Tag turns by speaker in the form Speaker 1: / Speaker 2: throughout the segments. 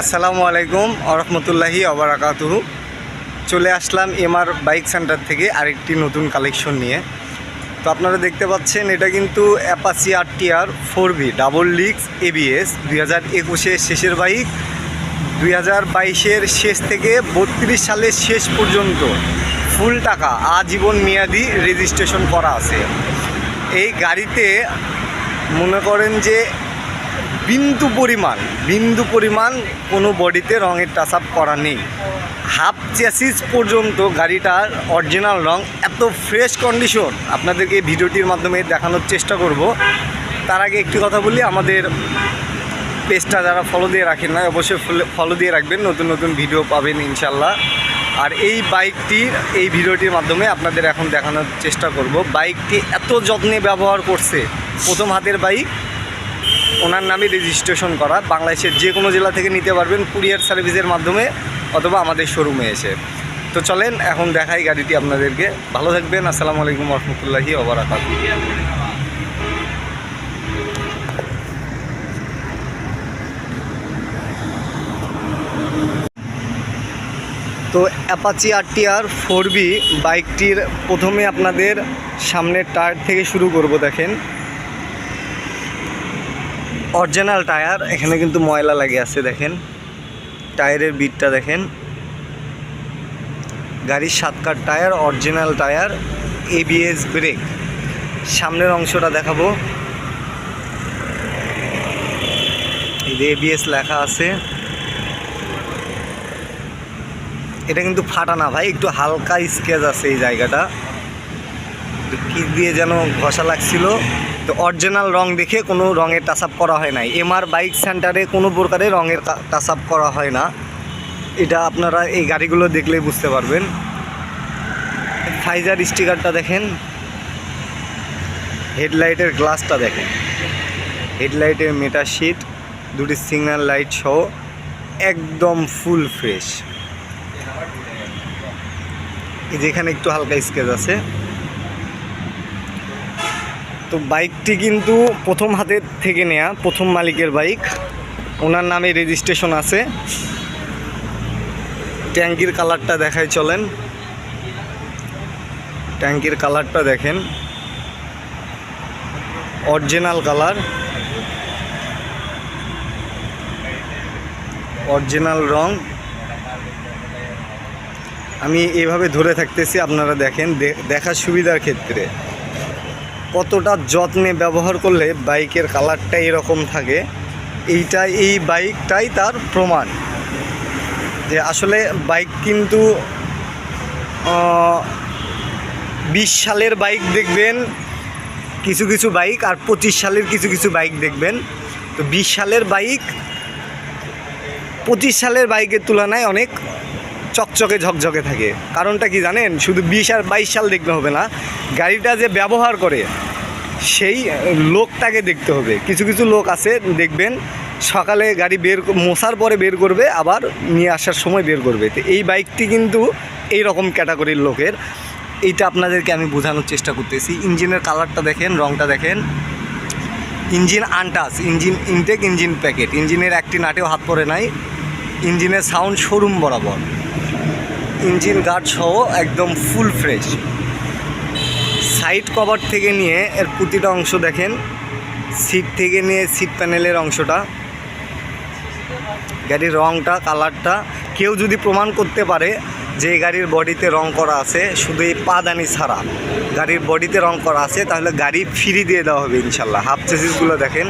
Speaker 1: আসসালামু আলাইকুম, আরহামতুল্লাহি আবরাকাতুহু চলে আসলাম এমআর বাইক সেন্টার থেকে আরেকটি নতুন কালেকশন নিয়ে। তো আপনারা দেখতে পাচ্ছেন, এটা কিন্তু Apache R TR four V, double leaks ABS, দুই হাজার একুশের শেষের বাইক, দুই হাজার বাইশের শেষ থেকে বত্রিশ সালের শেষ পর্যন্ত ফুল টাকা, আজীবন মেয়াদি রেজিস্ট্রেশন করা আছে। এই গাড়িতে মনে করেন যে বিন্দু পরিমাণ বিন্দু পরিমাণ কোনো বডিতে রঙের টাচ আপ করা নেই। হাফ চ্যাসিস পর্যন্ত গাড়িটার অরিজিনাল রং এত ফ্রেশ কন্ডিশন আপনাদেরকে ভিডিওটির মাধ্যমে দেখানোর চেষ্টা করব। তার আগে একটি কথা বলি, আমাদের পেজটা যারা ফলো দিয়ে রাখেন না অবশ্যই ফলো দিয়ে রাখবেন। নতুন নতুন ভিডিও পাবেন ইনশাল্লাহ আর এই বাইকটির, এই ভিডিওটির মাধ্যমে আপনাদের এখন দেখানোর চেষ্টা করব। বাইকটি এত যত্নে ব্যবহার করছে। প্রথম হাতের বাইক ওনার নামে রেজিস্ট্রেশন করা। বাংলাদেশের যে কোনো জেলা থেকে নিতে পারবেন কুরিয়ার সার্ভিসের মাধ্যমে অথবা আমাদের শোরুমে এসে। তো চলেন, এখন দেখাই গাড়িটি আপনাদেরকে। ভালো থাকবেন, আসসালামু আলাইকুম রহমতুল্লাহি ওবরাকাত তো Apache R T R four V বাইকটির প্রথমে আপনাদের সামনের টায়ার থেকে শুরু করব, দেখেন। অরিজিনাল টায়ার এখানে কিন্তু ময়লা লাগে আছে, দেখেন। টায়ারের বিটটা দেখেন। গাড়ির সাতকার tyre original tyre ABS brake সামনের অংশটা দেখাবো। এবিএস লেখা আছে। এটা কিন্তু ফাটা না ভাই, একটু হালকা স্কেচ আছে এই জায়গাটা। কি দিয়ে যেন ঘষা লাগছিল, তো অরিজিনাল রং দেখে কোনো রঙের টাচ আপ করা হয় নাই। এমআর বাইক সেন্টারে কোনো প্রকারে রঙের টাচ আপ করা হয় না। এটা আপনারা এই গাড়িগুলো দেখলেই বুঝতে পারবেন। ফাইজার স্টিকারটা দেখেন। হেডলাইটের গ্লাসটা দেখেন। হেডলাইটের মেটার শিট দুটি সিগন্যাল লাইট সহ একদম ফুল ফ্রেশ এই যে এখানে একটু হালকা স্কেচ আছে। তো বাইকটি কিন্তু প্রথম হাতের থেকে নেয়া, প্রথম মালিকের বাইক। ওনার নামে রেজিস্ট্রেশন আছে। ট্যাঙ্কির কালারটা দেখায় চলেন। ট্যাঙ্কির কালারটা দেখেন। Original colour. অরিজিনাল রং। আমি এভাবে ধরে থাকতেছি, আপনারা দেখেন। দেখার সুবিধার ক্ষেত্রে। কতটা যত্নে ব্যবহার করলে বাইকের কালারটা এরকম থাকে, এইটা, এই বাইকটাই তার প্রমাণ। যে আসলে বাইক কিন্তু বিশ সালের বাইক দেখবেন, কিছু কিছু বাইক আর পঁচিশ সালের কিছু কিছু বাইক দেখবেন। তো বিশ সালের বাইক, পঁচিশ সালের বাইকের তুলনায় অনেক চকচকে ঝকঝকে থাকে। কারণটা কি জানেন? শুধু বিশ আর বাইশ সাল দেখলে হবে না, গাড়িটা যে ব্যবহার করে, সেই লোকটাকে দেখতে হবে। কিছু কিছু লোক আছে, দেখবেন সকালে গাড়ি বের মোছার পরে বের করবে, আবার নিয়ে আসার সময় বের করবে। তো এই বাইকটি কিন্তু এই রকম ক্যাটাগরির লোকের। এইটা আপনাদেরকে আমি বোঝানোর চেষ্টা করতেছি। ইঞ্জিনের কালারটা দেখেন, রংটা দেখেন। ইঞ্জিন আনটাস ইঞ্জিন ইনটেক ইঞ্জিন প্যাকেট ইঞ্জিনের একটি নাটেও হাত পরে নাই। ইঞ্জিনের সাউন্ড শোরুম বরাবর। ইঞ্জিন গার্ড সহ একদম ফুল ফ্রেশ। সাইড কভার থেকে নিয়ে এর প্রতিটা অংশ দেখেন, সিট থেকে নিয়ে সিট প্যানেলের অংশটা। গাড়ির রংটা, কালারটা, কেউ যদি প্রমাণ করতে পারে যে গাড়ির বডিতে রং করা আছে, শুধু এই পাদানি ছাড়া। গাড়ির বডিতে রং করা আছে, তাহলে গাড়ি ফ্রি দিয়ে দেওয়া হবে ইনশাল্লাহ। হাফ চেসিসগুলো দেখেন।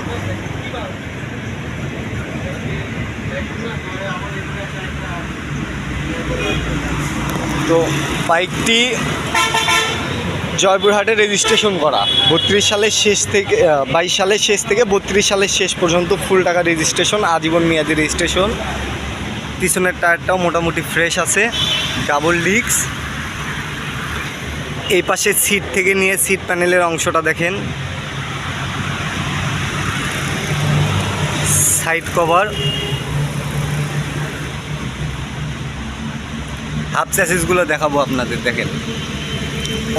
Speaker 1: তো বাইকটি জয়পুরহাটে রেজিস্ট্রেশন করা। বত্রিশ সালের শেষ থেকে বাইশ সালের শেষ থেকে বত্রিশ সালের শেষ পর্যন্ত ফুল টাকা রেজিস্ট্রেশন আজীবন মেয়াদি রেজিস্ট্রেশন পিছনের টায়ারটাও মোটামুটি ফ্রেশ আছে ডাবল ডিক্স এই পাশে সিট থেকে নিয়ে সিট প্যানেলের অংশটা দেখেন। সাইড কভার হাফ চ্যাসিসগুলো দেখাবো আপনাদের, দেখেন।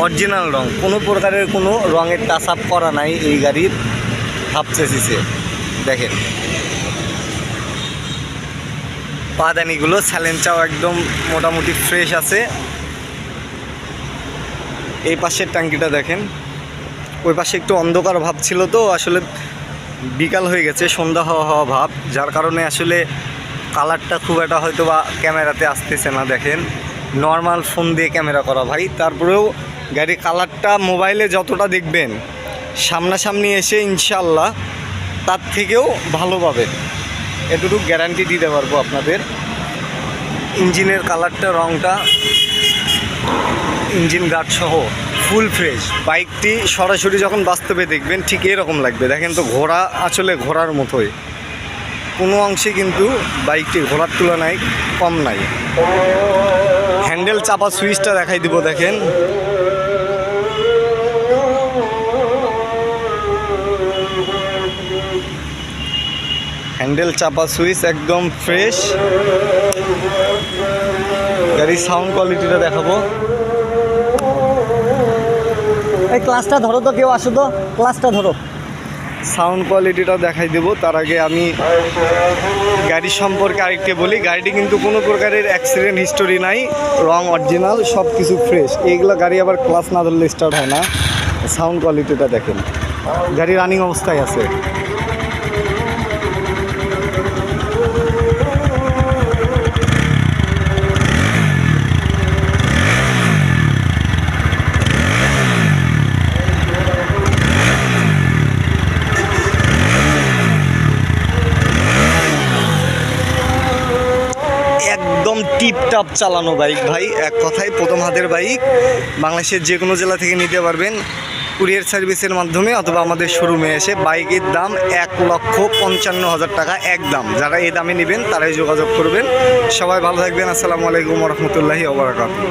Speaker 1: অরিজিনাল রং, কোনো প্রকারের কোনো রঙের টাচ আপ করা নাই এই গাড়ির হাফ চেসিসে দেখেন। পাদানিগুলো স্যালেঞ্চাও একদম মোটামুটি ফ্রেশ আছে। এই পাশের ট্যাঙ্কিটা দেখেন। ওই পাশে একটু অন্ধকার ভাব ছিল তো, আসলে বিকাল হয়ে গেছে, সন্ধ্যা হওয়া হওয়া ভাব, যার কারণে আসলে কালারটা খুব একটা হয়তো বা ক্যামেরাতে আসতেছে না, দেখেন। নর্মাল ফোন দিয়ে ক্যামেরা করা ভাই। তারপরেও গাড়ির কালারটা মোবাইলে যতটা দেখবেন, সামনাসামনি এসে ইনশাল্লাহ তার থেকেও ভালো পাবেন এতটুকু গ্যারান্টি দিতে পারব আপনাদের। ইঞ্জিনের কালারটা, রংটা, ইঞ্জিন গার্ড সহ ফুল ফ্রেশ বাইকটি সরাসরি যখন বাস্তবে দেখবেন, ঠিক এরকম লাগবে। দেখেন তো ঘোড়া, আসলে ঘোড়ার মতোই। কোনো অংশে কিন্তু বাইকটি ঘোড়ার তুলনায় কম নাই। হ্যান্ডেল চাপা সুইচটা দেখাই দিব, দেখেন। হ্যান্ডেল চাপা সুইচ একদম ফ্রেশ। গাড়ির সাউন্ড কোয়ালিটিটা দেখাবো।
Speaker 2: এই ক্লাসটা ধরো তো, কেউ আসো তো। ক্লাসটা ধরো।
Speaker 1: সাউন্ড কোয়ালিটিটা দেখাই দেব। তার আগে আমি গাড়ি সম্পর্কে আরেকটি বলি। গাড়িটি কিন্তু কোনো প্রকারের অ্যাক্সিডেন্ট হিস্টোরি নাই, রং অরিজিনাল সব কিছু ফ্রেশ এইগুলো গাড়ি আবার ক্লাস না ধরলে স্টার্ট হয় না। সাউন্ড কোয়ালিটিটা দেখেন। গাড়ি রানিং অবস্থায় আছে একদম টিপটাপ চালানো বাইক ভাই। এক কথায় প্রথম হাতের বাইক বাংলাদেশের যে কোনো জেলা থেকে নিতে পারবেন কুরিয়ার সার্ভিসের মাধ্যমে অথবা আমাদের শোরুমে এসে বাইকের দাম এক লক্ষ পঞ্চান্ন হাজার টাকা এক দাম যারা এই দামে নেবেন, তারাই যোগাযোগ করবেন। সবাই ভালো থাকবেন। আসসালামু আলাইকুম রহমতুল্লাহি ওবরাকাতুহ